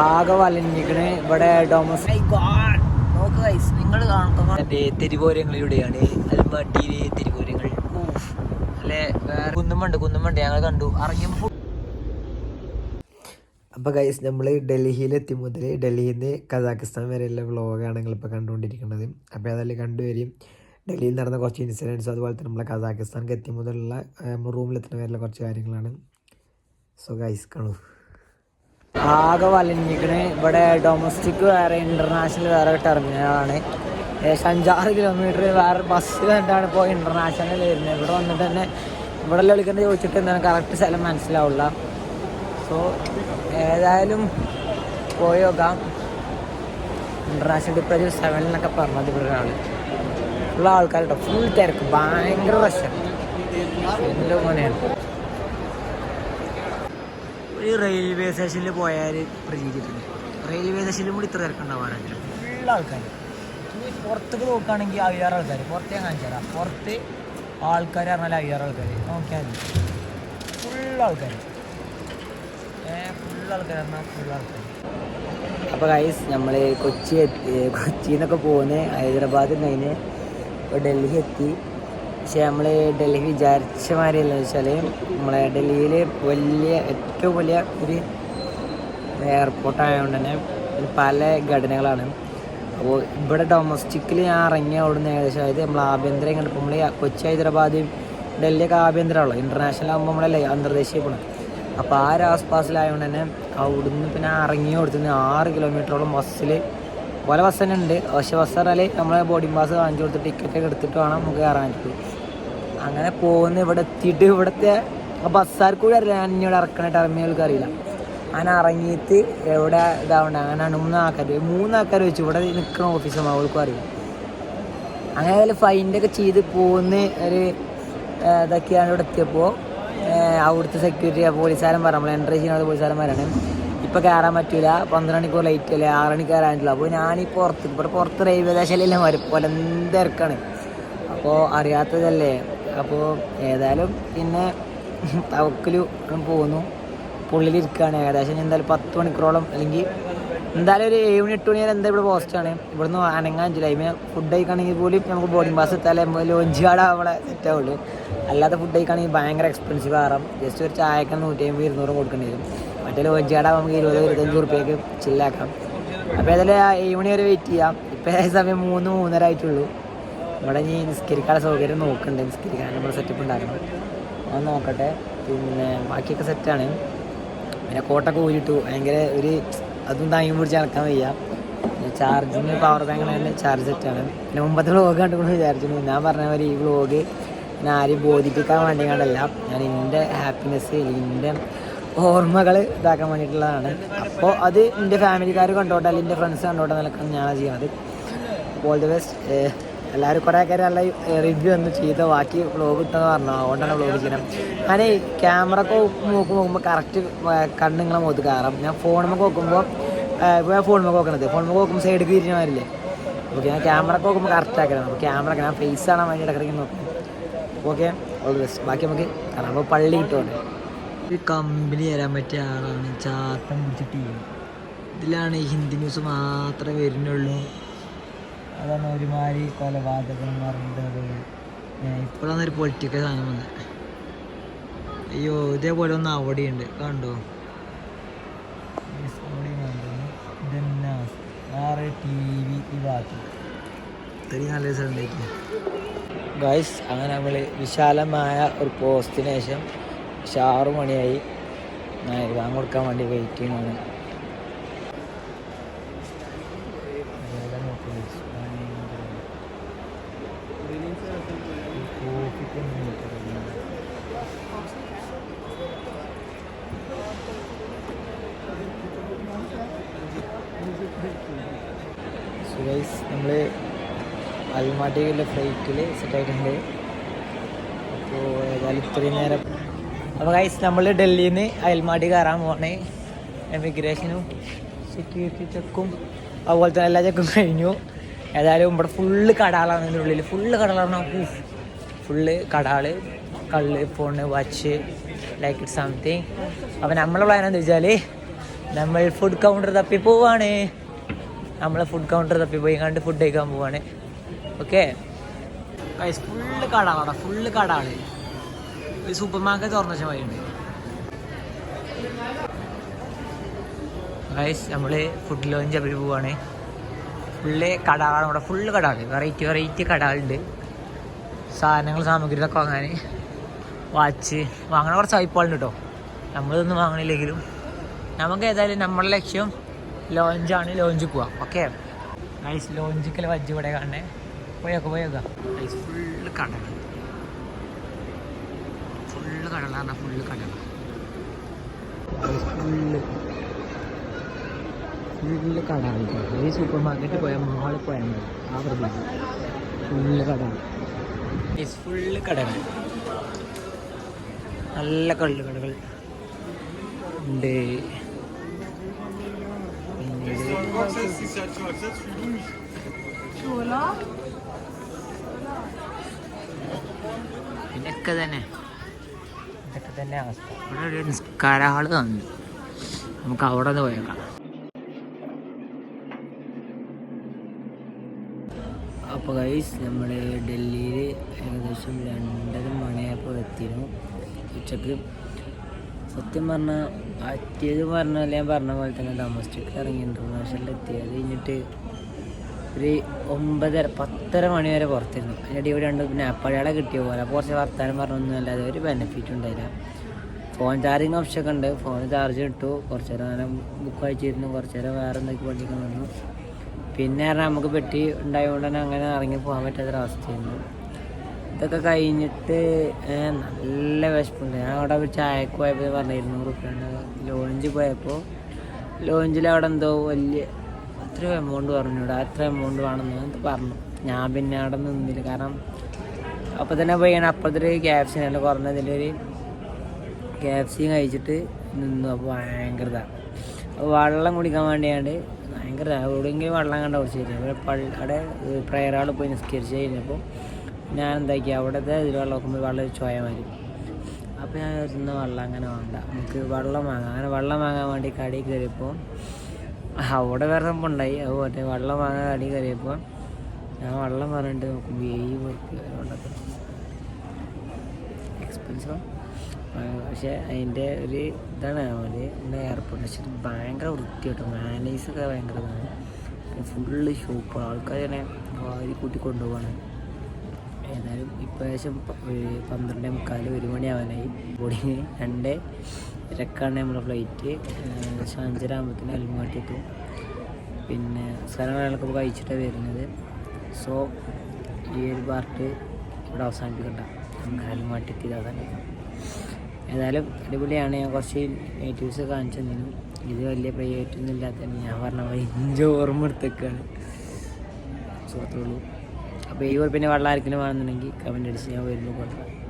ആകെ വലഞ്ഞിക്കണ് ഇവിടെ ഡോമസ് നോക്ക് ഗൈസ് നിങ്ങൾ കാണുന്ന തെരുവോരങ്ങളിലൂടെയാണ് അൽമാട്ടിയിലെ തെരുവോരങ്ങൾ അല്ലെ അല്ലേ വേറെ കുന്നുമുണ്ട് കുന്നുമുണ്ട്. ഞങ്ങൾ കണ്ടു. ഇറങ്ങിയപ്പോൾ അപ്പോൾ ഗൈസ് നമ്മൾ ഡൽഹിയിലെത്തി മുതൽ ഡൽഹിയിൽ നിന്ന് കസാഖിസ്ഥാൻ വരെയുള്ള വ്ളോഗാണ് നിങ്ങളിപ്പോൾ കണ്ടുകൊണ്ടിരിക്കുന്നത്. അപ്പോൾ അതെല്ലാം കണ്ടുവരും. ഡൽഹിയിൽ നടന്ന കുറച്ച് ഇൻസിഡൻസ് അതുപോലെ തന്നെ നമ്മളെ കസാഖിസ്ഥാനിലേക്ക് എത്തി മുതലുള്ള റൂമിലെത്തുന്ന വരെയുള്ള കുറച്ച് കാര്യങ്ങളാണ്. സോ ഗൈസ് കാണൂ. ആകെ വലഞ്ഞിക്കണ് ഇവിടെ ഡൊമസ്റ്റിക് വേറെ ഇന്റർനാഷണൽ വേറെ ടെർമിനലാണ് ഏകദേശം അഞ്ചാറ് കിലോമീറ്റർ വേറെ ബസ്സിൽ കണ്ടാണ് ഇപ്പോൾ ഇന്റർനാഷണൽ വരുന്നത്. ഇവിടെ വന്നിട്ട് തന്നെ ഇവിടെ വിളിക്കുന്നത് ചോദിച്ചിട്ട് എന്താണ് കറക്റ്റ് സ്ഥലം മനസ്സിലാവില്ല സോ ഏതായാലും പോയി നോക്കാം. ഇന്റർനാഷണൽ ഡിപ്രജർ സെവനിലൊക്കെ പറഞ്ഞത് ഇവിടെ ഒരാൾ ഉള്ള ആൾക്കാരുടെ ഫുൾ തിരക്ക്. ഭയങ്കര റഷാണ് എന്റെ മോനെയാണ് ഒരു റെയിൽവേ സ്റ്റേഷനിൽ പോയാൽ പ്രതീക്ഷിച്ചിട്ടുണ്ട് റെയിൽവേ സ്റ്റേഷനിലും കൂടി ഇത്ര തിരക്കുണ്ടാവാറില്ല ഫുൾ ആൾക്കാർ ഈ പുറത്തേക്ക് നോക്കുകയാണെങ്കിൽ അയ്യാറ് ആൾക്കാർ പുറത്തേ കാണിച്ചാൽ പുറത്ത് ആൾക്കാർ പറഞ്ഞാൽ അയ്യാറ് ആൾക്കാർ നോക്കിയാൽ മതി. ഫുൾ ആൾക്കാർ ഫുൾ ആൾക്കാർ പറഞ്ഞാൽ ഫുൾ ആൾക്കാർ അപ്പോൾ ഗൈസ് നമ്മൾ കൊച്ചി എത്തി കൊച്ചിയിൽ നിന്നൊക്കെ പോകുന്നത് ഹൈദരാബാദ് കഴിഞ്ഞ് ഇപ്പോൾ ഡൽഹി എത്തി. പക്ഷേ നമ്മൾ ഡൽഹി വിചാരിച്ച മാതിരിയല്ല. വെച്ചാൽ നമ്മളെ ഡൽഹിയിൽ വലിയ ഏറ്റവും വലിയ ഒരു എയർപോർട്ട് ആയതുകൊണ്ട് തന്നെ പല ഘടനകളാണ്. അപ്പോൾ ഇവിടെ ഡൊമസ്റ്റിക്കിൽ ഞാൻ ഇറങ്ങിയ അവിടുന്ന് ഏകദേശം അതായത് നമ്മൾ ആഭ്യന്തരം കണ്ടപ്പോൾ നമ്മൾ കൊച്ചി ഹൈദരാബാദ് ഡൽഹിയൊക്കെ ആഭ്യന്തരമുള്ളൂ ഇന്റർനാഷണൽ ആകുമ്പോൾ നമ്മളല്ലേ അന്തർദേശീയ പോകണം അപ്പോൾ ആ ഒരു ആസ്പാസിലായതുകൊണ്ട് തന്നെ അവിടുന്ന് പിന്നെ ഇറങ്ങിയ കൊടുത്തുനിന്ന് ആറ് കിലോമീറ്ററോളം ബസ്സിൽ പല ബസ് തന്നെ ഉണ്ട്. പക്ഷേ ബസ് പറഞ്ഞാൽ നമ്മളെ ബോർഡിംഗ് പാസ് കാണിച്ചു കൊടുത്ത് ടിക്കറ്റ് ഒക്കെ എടുത്തിട്ട് വേണം നമുക്ക് പറ്റും അങ്ങനെ പോകുന്ന. ഇവിടെ എത്തിയിട്ട് ഇവിടുത്തെ ബസ്സാർക്ക് കൂടി അറിയില്ല. ഞാൻ ഇവിടെ ഇറക്കണ ടെർമിനൽക്ക് അറിയില്ല. അങ്ങനെ ഇറങ്ങിയിട്ട് എവിടെ ഇതാവണ്ട? അങ്ങനെ മൂന്ന് ആൾക്കാർ വെച്ചു ഇവിടെ നിൽക്കുന്ന ഓഫീസും അവൾക്കും അറിയാം അങ്ങനെ അതിൽ ഫൈന്റെയൊക്കെ ചെയ്ത് പോകുന്ന ഒരു ഇതൊക്കെയാണ് ഇവിടെ എത്തിയപ്പോൾ അവിടുത്തെ സെക്യൂരിറ്റി പോലീസുകാരൻ പറഞ്ഞു. നമ്മൾ എൻട്രി ചെയ്യുന്ന പോലീസുകാരന്മാരാണ് ഇപ്പോൾ കയറാൻ പറ്റില്ല പന്ത്രണ്ട് മണിക്കൂർ ലൈറ്റ് അല്ലേ? ആറ് മണിക്ക് കയറാൻ അപ്പോൾ ഈ പുറത്ത് ഇവിടെ പുറത്ത് റെയിൽവേ ദേശയിലെല്ലാം വരും പോലെ എന്തിരക്കാണ് അപ്പോൾ അറിയാത്തതല്ലേ? അപ്പോൾ ഏതായാലും പിന്നെ തവക്കലു പോകുന്നു പുള്ളിലിരിക്കുകയാണ് ഏകദേശം എന്തായാലും പത്ത് മണിക്കൂറോളം. അല്ലെങ്കിൽ എന്തായാലും ഒരു ഏഴ് മണി എട്ട് മണി വരെ എന്താ ഇവിടെ പോസ്റ്റാണ് ഇവിടുന്ന് അനങ്ങാൻ പറ്റില്ല അതിന് ഫുഡ് കഴിക്കണമെങ്കിൽ പോലും നമുക്ക് ബോർഡിംഗ് പാസ് എത്താലേ ലോഞ്ച് കാർഡ് അവിടെ സെറ്റ് ആവുള്ളൂ. അല്ലാതെ ഫുഡ് കഴിക്കണമെങ്കിൽ ഭയങ്കര എക്സ്പെൻസീവ് ആറാം ജസ്റ്റ് ഒരു ചായക്കാണ് നൂറ്റി അമ്പത് ഇരുന്നൂറ് കൊടുക്കേണ്ടി വരും. മറ്റേ ലോഞ്ച് കാർഡ് നമുക്ക് ഇരുപത് ഇരുപത്തഞ്ച് റുപ്യക്ക് ചില്ലാക്കാം അപ്പോൾ ഏതായാലും ആ ഏഴ് മണി വരെ വെയിറ്റ് ചെയ്യാം. ഇപ്പോൾ ഏകദേശം സമയം മൂന്ന് മൂന്നര ആയിട്ടുള്ളൂ. ഇവിടെ ഇനി നിസ്കരിക്കാനുള്ള സൗകര്യം നോക്കുന്നുണ്ട് നിസ്കരിക്കാൻ നമ്മൾ സെറ്റപ്പ് ഉണ്ടാക്കണം അത് നോക്കട്ടെ. പിന്നെ ബാക്കിയൊക്കെ സെറ്റാണ് പിന്നെ കോട്ടൊക്കെ ഊരിട്ടു ഭയങ്കര ഒരു അതും താങ്ങി പിടിച്ച് നടക്കാൻ വയ്യ. ചാർജിങ് പവർ ബാങ്ക് തന്നെ ചാർജ് സെറ്റാണ് പിന്നെ മുമ്പത്തെ വ്ളോഗ് കണ്ടുകൊണ്ട് വിചാരിച്ചു ഞാൻ പറഞ്ഞ പോലെ ഈ വ്ളോഗ് ഞാൻ ആരെയും ബോധിപ്പിക്കാൻ വേണ്ടി കണ്ടല്ല. ഞാൻ എന്റെ ഹാപ്പിനെസ് എന്റെ ഓർമ്മകൾ ഇതാക്കാൻ വേണ്ടിയിട്ടുള്ളതാണ്. അപ്പോൾ അത് എന്റെ ഫാമിലിക്കാർ കണ്ടോട്ടെ അല്ലെങ്കിൽ എന്റെ ഫ്രണ്ട്സ് കണ്ടോട്ടെ നിലക്കാണ് ഞാനാണ് ചെയ്യുന്നത്. ഓൾ ദി ബെസ്റ്റ് എല്ലാവരും കുറേ ആൾക്കാർ നല്ല റിവ്യൂ ഒന്നും ചെയ്ത ബാക്കി വ്ളോഗ് ഇട്ടെന്ന് പറഞ്ഞു അതുകൊണ്ടാണ് വ്ളോഗ് ചെയ്യണം ഞാനേ ക്യാമറ ഒക്കെ നോക്കുമ്പോൾ കറക്റ്റ് കണ്ണുങ്ങളെ മുഖത്ത് കയറാം ഞാൻ ഫോണുമ്പോൾ നോക്കുമ്പോൾ ഇപ്പോൾ ഞാൻ ഫോണുമ്പോൾ നോക്കണത്. ഫോണുമ്പോൾ നോക്കുമ്പോൾ സൈഡ് തിരിഞ്ഞ മാറില്ലേ ഓക്കെ ഞാൻ ക്യാമറ ഒക്കെ നോക്കുമ്പോൾ കറക്റ്റ് ആക്കണം അപ്പോൾ ക്യാമറ ഞാൻ ഫേസ് കാണാൻ വേണ്ടി ഇടക്കിടയ്ക്ക് നോക്കും. ഓക്കെ ഓൾ ദി ബെസ്റ്റ് ബാക്കി നമുക്ക് കാരണം പള്ളി കിട്ടുമല്ലോ ഒരു കമ്പനി തരാൻ പറ്റിയ ആളാണ് ചാത്തം പിടിച്ച ഇതിലാണ് ഹിന്ദി ന്യൂസ് മാത്രമേ വരുന്നുള്ളൂ. അതാണ് ഒരുമാതിരി കൊലപാതകം പറഞ്ഞത് ഇപ്പോഴാണ് ഒരു പൊളിറ്റിക്കൽ സാധനം വന്നത് അയ്യോ ഇതേപോലെ ഒന്ന് അവിടെ ഉണ്ട് കണ്ടോ? ഗായ്സ് അങ്ങനെ നമ്മൾ വിശാലമായ ഒരു പോസ്റ്റിന് ശേഷം പക്ഷെ ആറു മണിയായി ഞാൻ എഴുതാൻ കൊടുക്കാൻ വേണ്ടി വെയിറ്റ് ചെയ്യണമാണ് സുരൈസ് നമ്മൾ അൽമാട്ടിയിലെ ഫ്ലൈറ്റിൽ സെറ്റ് ആയിട്ടുണ്ട്. അപ്പോൾ ഏതായാലും ഇത്രയും നേരം അപ്പോൾ ഗൈസ് നമ്മൾ ഡൽഹിയിൽ നിന്ന് അയൽമാടി കയറാൻ പോകണേ എമിഗ്രേഷനും സെക്യൂരിറ്റി ചെക്കും അതുപോലെ തന്നെ എല്ലാ ചെക്കും കഴിഞ്ഞു. ഏതായാലും ഇവിടെ ഫുള്ള് കടാളാണ് ഇതിന്റെ ഉള്ളിൽ ഫുള്ള് കടാളാണ് ഫുള്ള് കടാൾ കള്ള് phone watch like it something അപ്പോൾ നമ്മളെ പ്ലാൻ എന്താ വെച്ചാൽ നമ്മൾ ഫുഡ് കൗണ്ടർ തപ്പി പോവാണ്. നമ്മൾ ഫുഡ് കൗണ്ടർ തപ്പി പോയി കണ്ട് ഫുഡ് കഴിക്കാൻ പോവാണ്. ഓക്കെ ഫുള്ള് കടാളാണ് ഫുള്ള് കടകൾ. ഒരു സൂപ്പർ മാർക്കറ്റ് തുറന്ന വെച്ച വഴിയുണ്ട് ഗൈസ് നമ്മൾ ഫുഡ് ലോഞ്ച് അവർ പോവാണ്. ഫുള്ള് കടകളാണ് ഇവിടെ ഫുള്ള് കടകൾ വെറൈറ്റി വെറൈറ്റി കടകളുണ്ട് സാധനങ്ങൾ സാമഗ്രികളൊക്കെ വാങ്ങാൻ വാച്ച്. വാങ്ങണ കുറച്ച് അഭിപ്രായം കേട്ടോ. നമ്മളിതൊന്നും വാങ്ങണില്ലെങ്കിലും നമുക്ക് ഏതായാലും നമ്മുടെ ലക്ഷ്യം ലോഞ്ചാണ് ലോഞ്ചിൽ പോവാം. ഓക്കെ നൈസ് ലോഞ്ചിക്കൽ വജ്ജ് ഇവിടെ കാണണേ പോയൊക്കെ പോയൊക്കെ നൈസ് ഫുള്ള് കടകൾ കടകളാണ് ഫുള്ള് കടകൾ ഫുള്ള് ഫുള്ള് കടകൾ ഈ സൂപ്പർ മാർക്കറ്റിൽ പോയാൽ മാളിൽ പോയാൽ മതി. ആ പ്രദേശം ഫുള്ള് നൈസ് ഫുള്ള് കടകൾ നല്ല കള്ളു കടകൾ ഉണ്ട്. പിന്നൊക്കെ തന്നെ. നമുക്ക് അവിടെ നിന്ന് പോയേക്കാം. അപ്പോൾ ഗൈസ് നമ്മൾ ഡൽഹിയിൽ ഏകദേശം രണ്ടര മണിയായപ്പോൾ എത്തിയിരുന്നു ഉച്ചയ്ക്ക്. സത്യം പറഞ്ഞാൽ എത്തിയത് പറഞ്ഞാൽ ഞാൻ പറഞ്ഞ പോലെ തന്നെ ഡൊമസ്റ്റിക് ഇറങ്ങി. ഇന്റർനാഷണലിൽ എത്തി അത് കഴിഞ്ഞിട്ട് ഒരു ഒമ്പതര പത്തര മണി വരെ പുറത്തിരുന്നു. അതിന്റെ ഇവിടെ രണ്ട് പിന്നെ അപ്പഴയാളെ കിട്ടിയ പോലെ. കുറച്ച് വർത്താനം പറഞ്ഞൊന്നും അല്ലാതെ ഒരു ബെനിഫിറ്റ് ഉണ്ടായില്ല. ഫോൺ ചാർജിങ് ഓപ്ഷൻ ഒക്കെ ഉണ്ട്. ഫോൺ ചാർജ് ഇട്ടു. കുറച്ച് നേരം അങ്ങനെ ബുക്ക് വായിച്ചിരുന്നു കുറച്ച് നേരം വേറെ എന്തൊക്കെ പഠിക്കാൻ വന്നു പിന്നെ പറഞ്ഞാൽ നമുക്ക് പെട്ടി ഉണ്ടായതുകൊണ്ട് തന്നെ അങ്ങനെ ഇറങ്ങി പോകാൻ പറ്റാത്തൊരവസ്ഥയായിരുന്നു ഇതൊക്കെ കഴിഞ്ഞിട്ട് നല്ല വിശപ്പുണ്ട്. ഞാൻ അവിടെ ഒരു ചായക്ക് പോയപ്പോൾ പറഞ്ഞ ഇരുന്നൂറ് റുപ്യണ്ട് ലോഞ്ചിൽ പോയപ്പോൾ ലോഞ്ചിൽ അവിടെ എന്തോ വലിയ എത്ര എമൗണ്ട് പറഞ്ഞു ഇവിടെ അത്ര എമൗണ്ട് വേണമെന്ന് പറഞ്ഞു. ഞാൻ പിന്നെ അവിടെ നിന്നില്ല. കാരണം അപ്പോൾ തന്നെ പോയി. ഞാൻ അപ്പോഴത്തെ ഒരു ക്യാപ്സിനല്ല കുറഞ്ഞതിലൊരു ക്യാപ്സിയും കഴിച്ചിട്ട് നിന്നു. അപ്പോൾ ഭയങ്കര. അപ്പോൾ വെള്ളം കുടിക്കാൻ വേണ്ടിയാണ്ട് ഭയങ്കര. എവിടെയെങ്കിലും വെള്ളം കണ്ട കുറച്ച് പള്ളി അവിടെ പ്രയറാൾ പോയി നിസ്കരിച്ച് കഴിഞ്ഞപ്പോൾ ഞാൻ എന്താക്കി? അവിടുത്തെ ഇതിൽ വെള്ളം നോക്കുമ്പോൾ വെള്ളം ഒരു ചോയ മാറി അപ്പോൾ ഞാൻ ഇന്ന് വെള്ളം അങ്ങനെ വേണ്ട. നമുക്ക് വെള്ളം വാങ്ങാം. അങ്ങനെ വെള്ളം വാങ്ങാൻ വേണ്ടി കടയിൽ കയറിയപ്പോൾ അവിടെ വേറെ സംഭവം ഉണ്ടായി. അത് പോട്ടെ വെള്ളം വാങ്ങാൻ കടയിൽ കയറിയപ്പോൾ ഞാൻ വെള്ളം പറഞ്ഞിട്ട് നോക്കുമ്പോൾ ഏഴ് പേർക്ക് എക്സ്പെൻസോ പക്ഷേ അതിന്റെ ഒരു ഇതാണ് അവർ നമ്മുടെ എയർപോർട്ട് പക്ഷേ ഭയങ്കര വൃത്തിയായിട്ട് മാനേജ് ഒക്കെ ഭയങ്കര ഇതാണ്. ഫുള്ള് ഷോപ്പ് ആൾക്കാർ തന്നെ വാരി കൂട്ടി കൊണ്ടുപോവാണ്. ഏതായാലും ഒരു പന്ത്രണ്ടേ മുക്കാൽ ഒരു മണിയാവാനായി ബോർഡിങ് രണ്ട് ഇരക്കാണ് നമ്മുടെ ഫ്ലൈറ്റ് ആകുമ്പോഴത്തേന് അൽമാട്ടി എത്തും പിന്നെ സ്ഥലങ്ങളൊക്കെ കഴിച്ചിട്ടാണ് വരുന്നത്. സോ ഈ ഒരു പാർട്ട് ഇവിടെ അവസാനിപ്പിക്കണ്ട. നമുക്ക് അൽമാട്ടി എത്തിയത് അവസാനിപ്പിക്കാം. ഏതായാലും അടിപൊളിയാണ്. ഞാൻ കുറച്ച് നേറ്റീവ്സ് കാണിച്ചു തന്നിരുന്നു. ഇത് വലിയ പ്രൈവറ്റ് ഒന്നും ഇല്ലാത്തതന്നെ ഞാൻ പറഞ്ഞ പോലെ ഇഞ്ച് ഓർമ്മ എടുത്തേക്കാണ്. സുഹൃത്തുള്ളൂ അപ്പോൾ ഈ പിന്നെ വെള്ളം ആർക്കിനും വേണമെന്നുണ്ടെങ്കിൽ കമന്റ് അടിച്ച് ഞാൻ വരുമ്പോൾ കൊണ്ടുവരാം.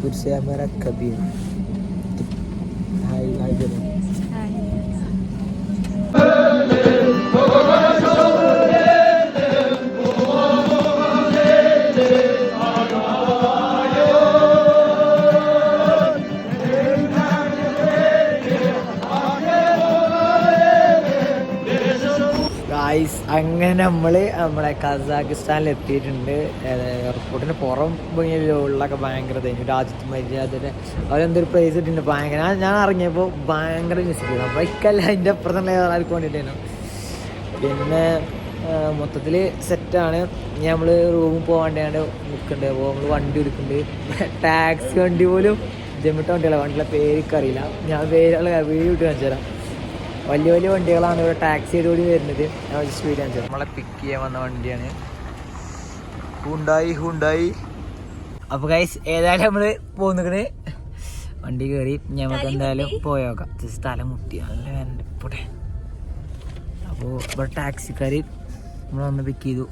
जयपुर से हमारा कबीर। നമ്മൾ നമ്മളെ കസാഖിസ്ഥാനിൽ എത്തിയിട്ടുണ്ട് എയർപോർട്ടിന് പുറം ഉള്ളൊക്കെ ഭയങ്കര തേഞ്ഞു രാജ്യത്ത് മര്യാദയുടെ അവരെന്തൊരു പ്രൈസ് ഇട്ടിട്ടുണ്ട്? ഭയങ്കര. ഞാൻ ഞാൻ ഇറങ്ങിയപ്പോൾ ഭയങ്കര മിസ് ചെയ്തു ഇക്കല്ല അതിന്റെ അപ്പുറത്തുള്ള ആൾക്ക് വേണ്ടിയിട്ടായിരുന്നു. പിന്നെ മൊത്തത്തിൽ സെറ്റാണ് നമ്മൾ റൂമിൽ പോകാണ്ടാണ്ട് നിൽക്കുന്നുണ്ട് അപ്പോൾ നമ്മൾ വണ്ടി എടുക്കുന്നുണ്ട് ടാക്സി വണ്ടി പോലും ജമ്മിട്ട വണ്ടികളാണ് വണ്ടിയുടെ പേരൊക്കെ അറിയില്ല ഞാൻ പേരുള്ള വീട് കാണിച്ചു തരാം വലിയ വലിയ വണ്ടികളാണ് ഇവിടെ ടാക്സി കൂടി വരുന്നത്. ഞാൻ ജസ്റ്റ് വീഡിയോ നമ്മളെ പിക്ക് ചെയ്യാൻ വന്ന വണ്ടിയാണ്. Hyundai Hyundai. അപ്പോൾ ഗൈസ് ഏതായാലും നമ്മൾ പോകുന്നത് വണ്ടി കയറി ഞമ്മക്ക് എന്തായാലും പോയോക്കാം ജസ്റ്റ് തല മുട്ടി. നല്ല വേണ്ട പോട്ടെ അപ്പോൾ ഇവിടെ ടാക്സിക്കാർ നമ്മൾ വന്ന് പിക്ക് ചെയ്തു.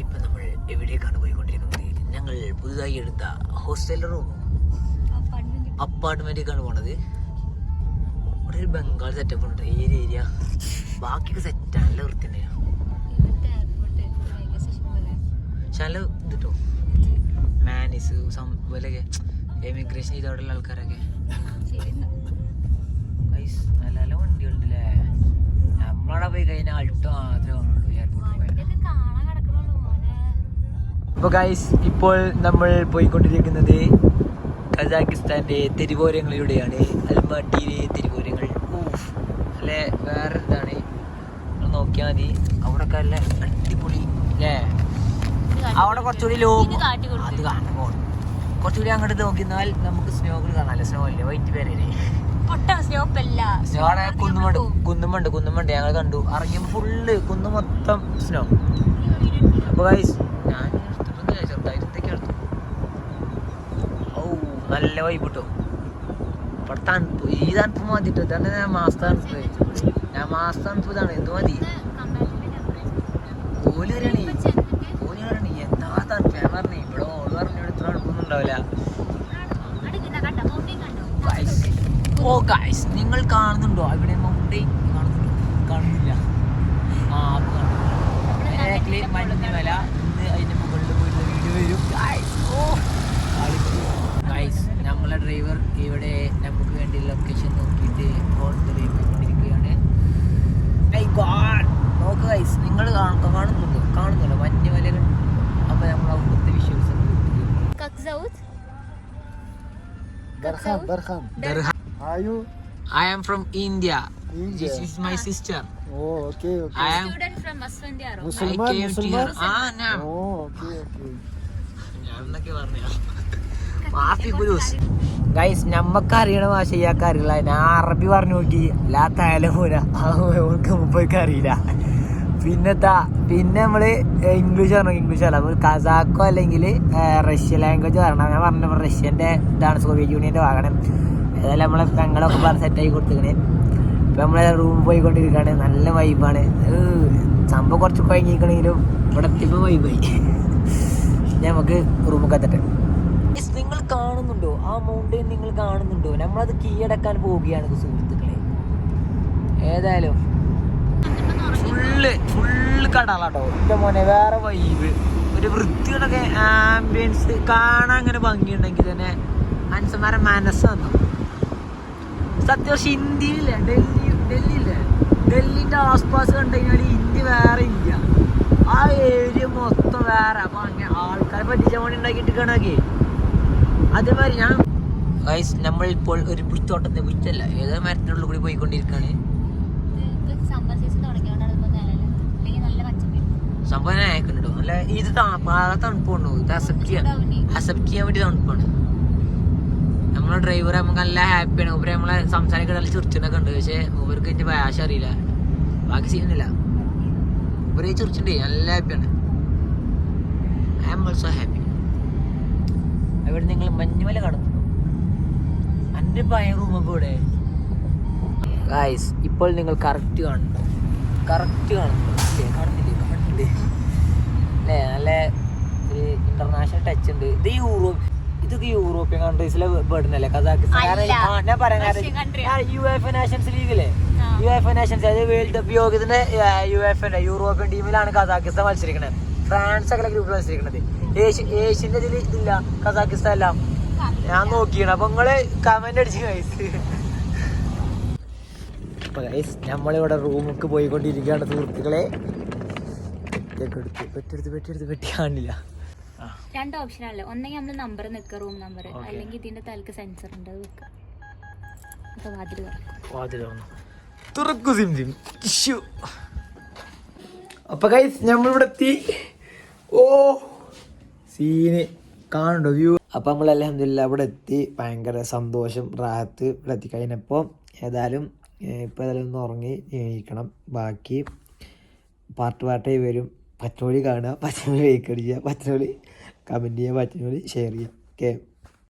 ഇപ്പൊ നമ്മൾ എവിടേക്കാണ് പോയിക്കൊണ്ടിരിക്കുന്നത്? ഞങ്ങൾ പുതുതായി എടുത്ത ഹോസ്റ്റൽ റൂം അപ്പാർട്ട്മെന്റിലേക്കാണ് പോണത്. ഇവിടെ ഒരു ബംഗാൾ സെറ്റപ്പ് ഉണ്ട് ഈ ഏരിയ ബാക്കിയൊക്കെ സെറ്റ് നല്ല വൃത്തി തന്നെയാണ് പക്ഷെ നല്ല ഇത് കേട്ടോ മാനീസ് സംഭവലൊക്കെ എമിഗ്രേഷൻ ചെയ്തോടുള്ള ആൾക്കാരൊക്കെ. ഗൈസ് നല്ല നല്ല വണ്ടികളുണ്ടല്ലേ? നമ്മളവിടെ പോയി കഴിഞ്ഞാൽ അൾട്ടോ മാത്രമേ കാണുള്ളൂ എയർപോർട്ടിൽ അപ്പോൾ ഗൈസ് ഇപ്പോൾ നമ്മൾ പോയിക്കൊണ്ടിരിക്കുന്നത് കസാക്കിസ്ഥാന്റെ തെരുവോരങ്ങളിലൂടെയാണ് അൽമാട്ടിയിലെ തെരുവോരങ്ങൾ. അല്ലെ? വേറെ എന്താണ് നിങ്ങൾ നോക്കിയാൽ മതി. അവിടെ നല്ല അടിപൊളി അല്ലേ? അവിടെ കുറച്ചുകൂടി ലോ അത് കാണുമ്പോൾ കുറച്ചുകൂടി അങ്ങോട്ട് നോക്കിയാൽ നമുക്ക് സ്നോകൾ കാണാമല്ലോ സ്നോ അല്ലേ? വൈറ്റ് പേരല്ലേ? കുന്നുമണ്ട് കുന്നുമുണ്ട് കുന്നുമുണ്ട് ഞങ്ങൾ കണ്ടു. ഇറങ്ങിയപ്പോൾ ഫുള്ള് കുന്നു മൊത്തം സ്നോ അപ്പൊ ഗൈസ് ഞാൻ എടുത്തിട്ടൊന്നുമില്ല ചെറുതായിട്ടൊക്കെ എടുത്തു ഓ നല്ല വൈബ് കിട്ടും. ഇവിടെ തണുപ്പ് ഈ തണുപ്പ് മതിട്ടോ ഇതാണ് ഞാൻ മാസ തണുപ്പ് ഞാൻ മാസ തണുപ്പ് ഇതാണ്. എന്ത് മതി? ഓൽ പറയണി. ഓൽ പറയണി എന്താ തണുപ്പ്? ഞാൻ പറഞ്ഞേ ഇവിടെ ഓൾ പറഞ്ഞു ഇവിടെ ഇത്ര തണുപ്പൊന്നും ഉണ്ടാവില്ല. ഓ ഗൈസ് നിങ്ങൾ കാണുന്നുണ്ടോ? ഇവിടെ മൗണ്ടെയിൻ കാണുന്നുണ്ടോ? കാണുന്നില്ല. ആ അത് കാണുന്നു ബാക്കിൽ മഞ്ഞമല ഇന്ന് അതിന്റെ മുകളിൽ പോയിട്ടുള്ള വീഡിയോ വരും. ഓ. നമ്മളെ ഡ്രൈവർ ഇവിടെ നമുക്ക് വേണ്ടി ലൊക്കേഷൻ നോക്കിയിട്ട് ഹോട്ടലിൽ പോയിക്കൊണ്ടിരിക്കുകയാണ് Hey നോക്ക് ഗൈസ് നിങ്ങൾ കാണുന്നുണ്ടോ കാണുന്നുണ്ടോ മഞ്ഞമലകൾ അപ്പോൾ നമ്മൾ അവിടുത്തെ visuals? I am from India. India. This is my sister. Oh, okay, okay. I am student from Maswandiaro. Musulman, I came to Musulman? her. Ah, no. Oh, okay, okay. ഞാനെന്നൊക്കെ പറഞ്ഞ മാഫി ഗുലൂസ് ഗൈസ് നമ്മക്ക് അറിയണ ഭാഷ ഇയാൾക്ക് അറിയില്ല. ഞാൻ അറബി പറഞ്ഞു നോക്കി. ലാ തലമൂന അവൾക്ക് മുമ്പൊക്കെ അറിയില്ല. പിന്നെത്താ പിന്നെ നമ്മൾ ഇംഗ്ലീഷ് പറഞ്ഞു. ഇംഗ്ലീഷ് അല്ല. നമ്മൾ കസാക്കോ അല്ലെങ്കിൽ റഷ്യ ലാംഗ്വേജ് പറഞ്ഞ. ഞാൻ പറഞ്ഞ റഷ്യന്റെ ഇതാണ് സോവിയറ്റ് യൂണിയന്റെ വാഹനം ഏതായാലും നമ്മളെ പെങ്ങളൊക്കെ പറഞ്ഞ് സെറ്റാക്കി കൊടുത്തിക്കണേ ഇപ്പൊ നമ്മളെ റൂം പോയിക്കൊണ്ടിരിക്കുകയാണ് നല്ല വൈബാണ് സംഭവം കുറച്ച് കുഴങ്ങിക്കണെങ്കിലും ഇവിടെ എത്തിയപ്പോ വൈബായി നമുക്ക് റൂമൊക്കെ എത്തട്ടെ. നിങ്ങൾ കാണുന്നുണ്ടോ? ആ മൗണ്ടെയിൻ നിങ്ങൾ കാണുന്നുണ്ടോ? നമ്മളത് കീഴടക്കാൻ പോവുകയാണ് സുഹൃത്തുക്കളെ. ഏതായാലും. ഫുള്ള് ഫുള്ള് കടലാട്ടോ. എന്റെ മോനെ വേറെ വൈബ് ഒരു വൃത്തികളൊക്കെ ആംബിയൻസ് കാണാൻ അങ്ങനെ ഭംഗിയുണ്ടെങ്കിൽ തന്നെ മനുഷ്യന്മാരെ മനസ്സാണ്. സത്യം പക്ഷെ ഇന്ത്യയില്ല ഡൽഹി ഡൽഹിയില്ലേ. ഡൽഹിന്റെ ആസ്പാസ് കണ്ടു കഴിഞ്ഞാൽ ഇന്ത്യ വേറെ ഇല്ല ആ ഏരിയ മൊത്തം വേറെ. അപ്പം അങ്ങനെ ആൾക്കാരെ പറ്റിച്ച പണി ഉണ്ടാക്കിയിട്ട് അതേമാതിരി ഞാൻ ഗൈസ് നമ്മൾ ഇപ്പോൾ ഒരു പുൽത്തോട്ടത്തെ വിറ്റല്ല ഏതോ മരത്തിനുള്ളിൽ കൂടി പോയിക്കൊണ്ടിരിക്കുകയാണ് സംഭവം അയക്കുന്നുണ്ടോ അല്ല ഇത് പാക തണുപ്പുണ്ടോ ഇത് അക്സെപ്റ്റ് ചെയ്യാൻ അക്സെപ്റ്റ് ചെയ്യാൻ വേണ്ടി തണുപ്പാണ്. നമ്മളെ ഡ്രൈവർ നമുക്ക് നല്ല ഹാപ്പിയാണ് ഉപരി നമ്മളെ സംസാരിക്കാൻ നല്ല ചിരിച്ചൊക്കെ ഉണ്ട്. പക്ഷേ ഉപർക്ക് എന്റെ ഭാഷ അറിയില്ല. ബാക്കി ചെയ്യുന്നില്ല ഉപരി ചുറിച്ചിണ്ടേ നല്ല ഹാപ്പിയാണ് ഐ ആം ഓൾസോ ഹാപ്പി അവിടെ നിങ്ങൾ മഞ്ഞുമല കടക്കുന്നു എന്റെ പയ റൂമൊക്കെ ഇവിടെ ഗായ്സ് ഇപ്പോൾ നിങ്ങൾ കറക്റ്റ് കാണുന്നു. കറക്റ്റ് കാണുന്നു. ഇല്ലേ കാണുന്നില്ലേ കാണുന്നില്ലേ അല്ലേ നല്ല ഒരു ഇന്റർനാഷണൽ ടച്ച് ഉണ്ട്. ഇത് യൂറോപ്പ് ഇതൊക്കെ യൂറോപ്യൻ കൺട്രീസിലെ ബേർഡനല്ലേ കസാക്കിസ്ഥാൻ അല്ല. ഞാൻ പറയാൻ യു എഫ് നാഷൻസ് ലീഗിലെ യു എഫ് നാഷൻസ് അതായത് വേൾഡ് കപ്പ് യോഗ്യത്തിന്റെ യു എഫ് യൂറോപ്യൻ ടീമിലാണ് കസാക്കിസ്ഥാൻ മത്സരിക്കുന്നത് ഫ്രാൻസ് ഒക്കെ ഗ്രൂപ്പിൽ മത്സരിക്കുന്നത് ഏഷ്യ ഏഷ്യന്റെ ഇതിൽ ഇതില്ല കസാക്കിസ്ഥാൻ എല്ലാം ഞാൻ നോക്കിയാണ്. അപ്പൊ നിങ്ങൾ കമന്റ് അടിച്ചു ഗൈസ് അപ്പൊ ഗൈസ് നമ്മളിവിടെ റൂമിക്ക് പോയിക്കൊണ്ടിരിക്കുകയാണ് സുഹൃത്തുക്കളെ. പെട്ടെടുത്ത് പെട്ടെടുത്ത് പെട്ടി കാണില്ല. രണ്ട് ഓപ്ഷൻ ആണല്ലോ. ഒന്നെങ്കിൽ നമ്മൾ നമ്പർ നിൽക്കുക റൂം നമ്പർ. അല്ലെങ്കിൽ ഇതിന്റെ തലക്ക് സെൻസർ ഉണ്ട് വെക്കുക അപ്പൊ വാതിൽ തുറക്കും. വാതിൽ തുറന്നു. തുറക്കു സിം സിം. ഇഷ്യൂ. അപ്പൊ ഗൈസ് നമ്മളിവിടെ എത്തി. ഓ. സീന് കാണുന്നുണ്ടോ? വ്യൂ അപ്പൊ നമ്മൾ അലഹമില്ല അവിടെ എത്തി. ഭയങ്കര സന്തോഷം റാഹത്ത് ഇവിടെ എത്തിക്കഴിഞ്ഞപ്പോൾ ഏതായാലും ഇപ്പോൾ ഇപ്പൊ ഏതായാലും ഒന്ന് ഉറങ്ങി എണീക്കണം. ബാക്കി പാർട്ട് പാർട്ടായി വരും. പച്ചമൊഴി കാണുക പച്ചമൊഴി ലൈക്ക് പച്ചമൊഴി കമന്റ് ചെയ്യുക പച്ചമൊഴി ഷെയർ ചെയ്യുക. ഓക്കെ